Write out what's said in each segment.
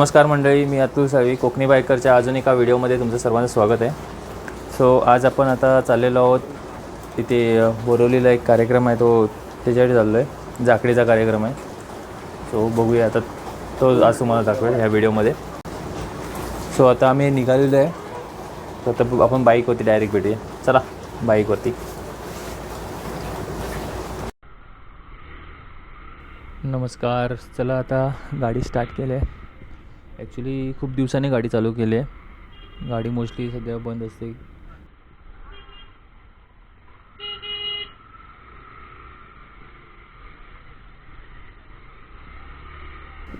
नमस्कार मंडळी मी अतुल सावी कोकणी बायकरच्या अजून एका व्हिडिओमध्ये तुमचं सर्वांचं स्वागत आहे. सो आज आपण आता चाललेलो आहोत तिथे बोरवलीला एक कार्यक्रम आहे तो त्याच्यासाठी चाललो आहे जाकडीचा कार्यक्रम आहे. सो बघूया आता तो आज तुम्हाला दाखवेल ह्या व्हिडिओमध्ये. सो आता आम्ही निघालेलो आहे. तर आता आपण बाईकवरती डायरेक्ट भेटूया. चला बाईकवरती. नमस्कार. चला आता गाडी स्टार्ट केली आहे. ॲक्च्युली खूप दिवसांनी गाडी चालू केली आहे. गाडी मोस्टली सध्या बंद असते.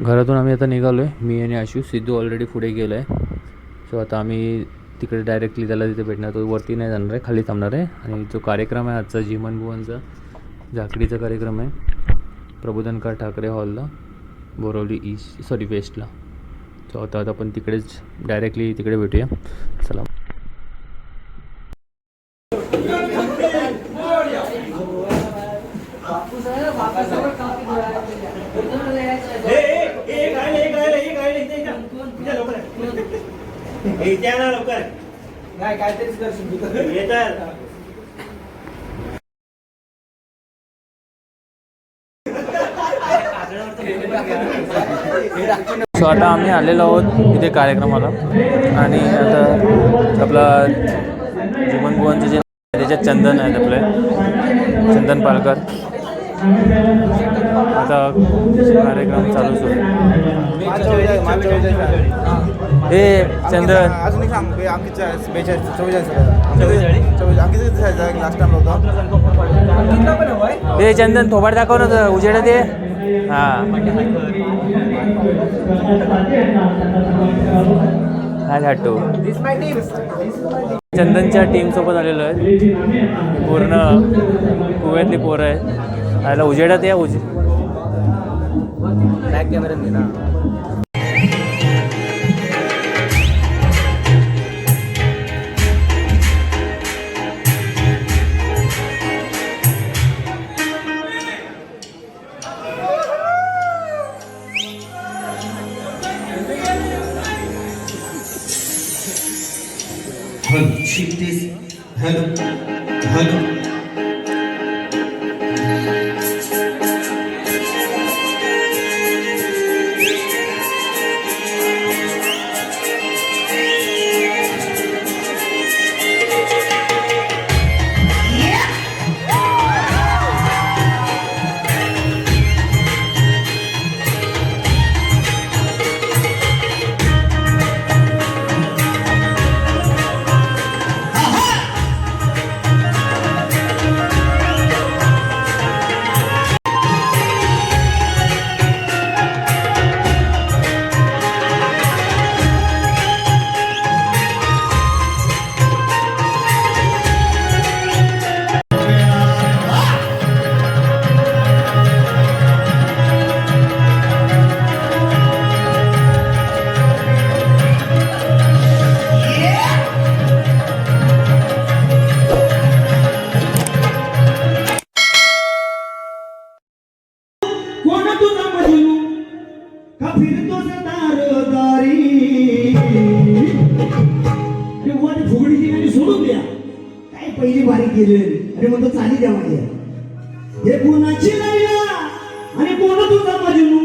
घरातून आम्ही आता निघालो आहे मी आणि आशू सिद्धू ऑलरेडी पुढे गेलो आहे सो आता आम्ही तिकडे डायरेक्टली त्याला तिथे भेटणार तो वरती नाही जाणार आहे खाली थांबणार आहे. आणि जो कार्यक्रम आहे आजचा जीमन भुवनचा झाकडीचा कार्यक्रम आहे. प्रबोधनकार ठाकरे हॉलला बोरवली ईस्ट सॉरी वेस्टला सो आता आता आपण तिकडेच डायरेक्टली तिकडे भेटूया. चला. नाही काहीतरीच करशील सो आता आम्ही आलेलो आहोत इथे कार्यक्रमाला. आणि आता आपला जीवन भुवनचे जे त्याच्यात चंदन आहेत आपले. चंदन पालकर. आता कार्यक्रम चालूच होईल हे चंदन. अजून एक सांग बे, बेचाळीस चव्वेचाळीस चव्वेचाळीस लास्ट टाइम होता हे चंदन थोबाड दाखव ना जरा, ते ये. हां. हाय हॅटो चंदनच्या टीमसोबत आलेलो आहे. पूर्ण गोव्यातली पोरं आहेत. आयला उजेडात या उजे back camera shift is hello hello हे कोणाची लैला आणि कोण तुझा मजनू?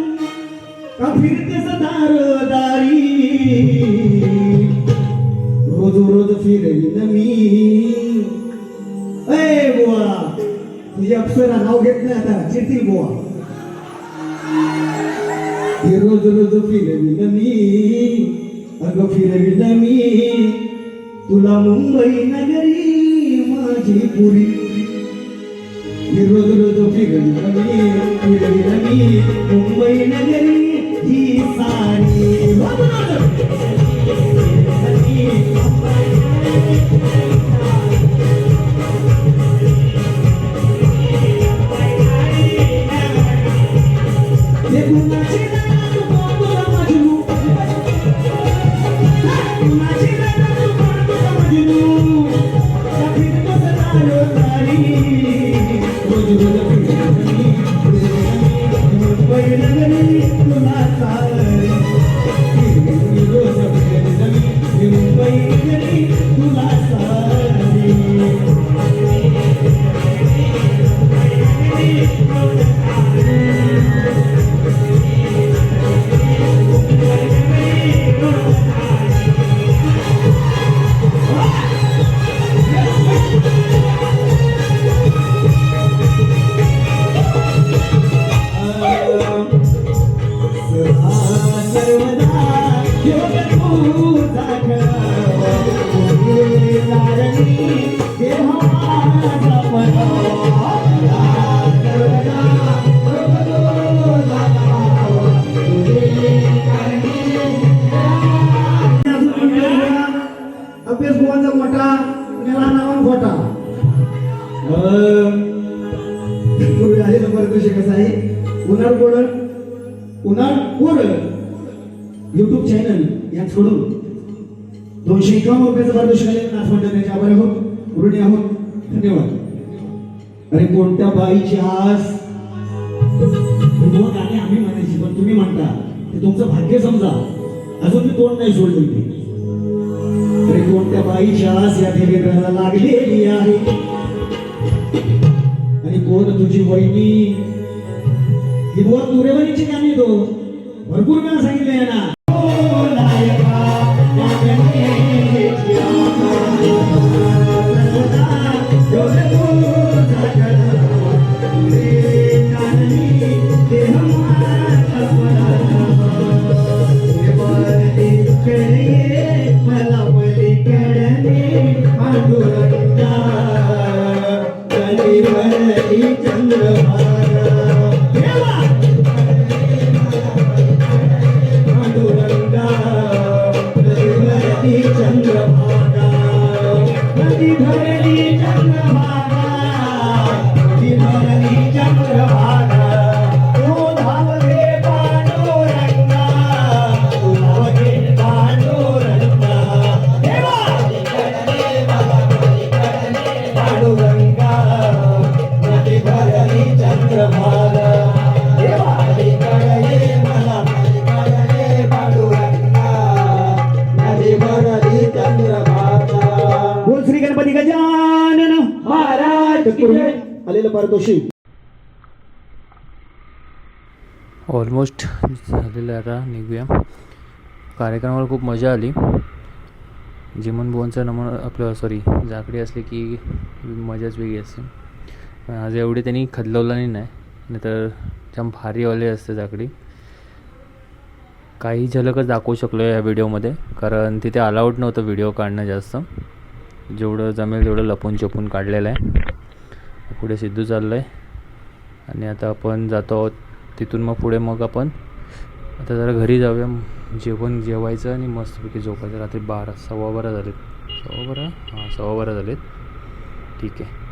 का फिरतेस दारदारी? रोज रोज फिरवीन मी. ए बुवा तुझ्या अप्सरा नाव घेत नाही आता. चिडतील बुवा. हे रोज रोज फिरविन मी. अगं फिरविन मी. तुला मुंबई नगरी माझी पुरी. हे रोज रोज फिरविन मी फिरविन the way you need my side. अभ्यास गोवांचा मोठा मेला नावा खोटा. पूर्वी आहे कसं आहे? उन्हाळ कोड उन्हाळ कोड युट्यूब चॅनल यांच्याकडून दोनशे एकावन्न रुपयाचं पारितोषिक आले नाच मंडळाचे आभार आहोत ऋणी आहोत. धन्यवाद. अरे कोणत्या बाईची आस? दोन गाणे आम्ही म्हणायची पण तुम्ही म्हणता. ते तुमचं भाग्य समजा. अजून मी तोंड नाही सोडलं बाईच्या अरे कोणत्या बाईची आस या लागलेली आहे. आणि कोण तुझी वहिनी? ही बोल तुरेवरीची गाणी तो भरपूर वेळा सांगितलं ना करत पारितोषिक ऑलमोस्ट झालेलं आहे आता निघूया. कार्यक्रमाला खूप मजा आली. जिमन बुवांचं नमन आपलं सॉरी झाकडी असली की मजाच वेगळी असते. पण आज एवढी त्यांनी खदलवलानी नाही. नाही तर भारी भारीवाले असते झाकडी. काही झलकच दाखवू शकलो या व्हिडिओमध्ये कारण तिथे अलाउड नव्हतं व्हिडिओ काढणं जास्त. जेवढं जमेल तेवढं लपून छपून काढलेलं आहे. पुढे सिद्धू चाललं आहे आणि आता आपण जातो आहोत तिथून मग पुढे मग आपण आता जरा घरी जाऊया. जेवण जेवायचं आणि मस्तपैकी झोपायचं. रात्री बारा सव्वा बारा झालेत. सव्वा बारा? हां सव्वा बारा झालेत. ठीक आहे.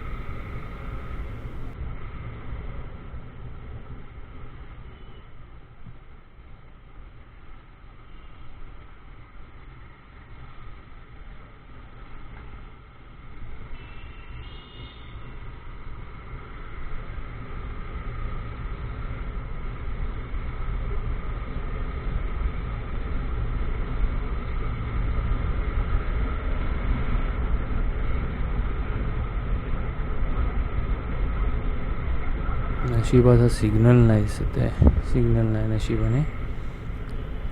नशिबाचा सिग्नल नाही सध्या. सिग्नल नाही नशिबाने.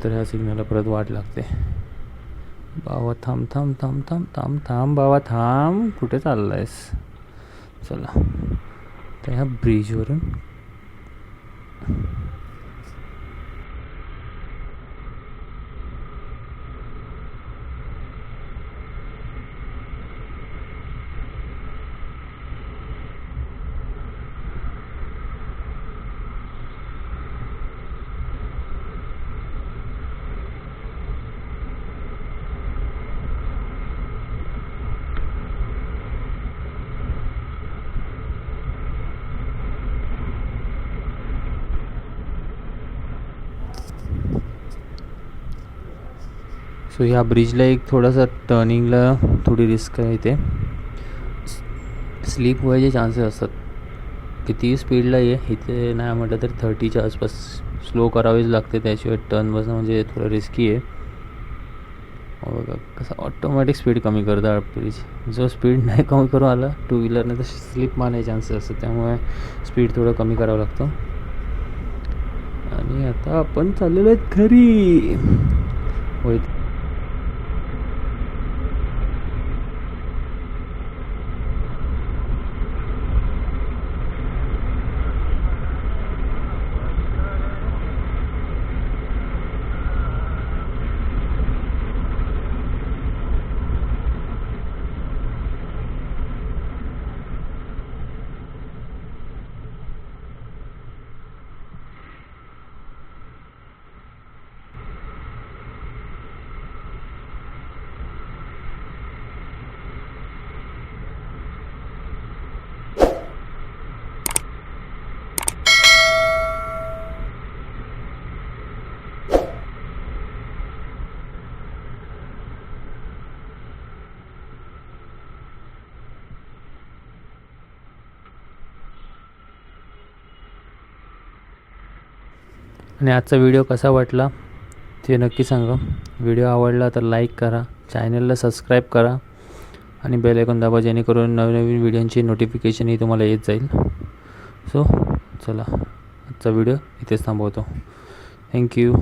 तर ह्या सिग्नलला परत वाट लागते. बाबा थांब थांब थांब थांब थांब थांब बाबा थांब. कुठे चालला आहेस चला. तर ह्या ब्रिजवरून सो ह्या ब्रिजला एक थोडासा टर्निंगला थोडी रिस्क आहे इथे. स्लीप व्हायचे चान्सेस असतात किती स्पीडला ये इथे नाही म्हटलं तर थर्टीच्या आसपास स्लो करावेच लागते त्याशिवाय टर्न बसणं म्हणजे थोडं रिस्की आहे. हो बघा कसं ऑटोमॅटिक स्पीड कमी करता ब्रिज जो स्पीड नाही कमी करू आला टू व्हीलरने तर स्लिप मारण्याचे चान्सेस असतात त्यामुळे स्पीड थोडं कमी करावं लागतं. आणि आता आपण चाललेलो आहेत घरी. होईल आणि आजचा व्हिडिओ कसा वाटला ते नक्की सांगा. व्हिडिओ आवडला तर लाईक करा चॅनलला सबस्क्राईब करा आणि बेल आयकॉन दाबा जेणेकरून नवीन नवीन व्हिडिओंची नोटिफिकेशनही तुम्हाला येत जाईल. सो चला आजचा व्हिडिओ इथेच थांबवतो. थँक्यू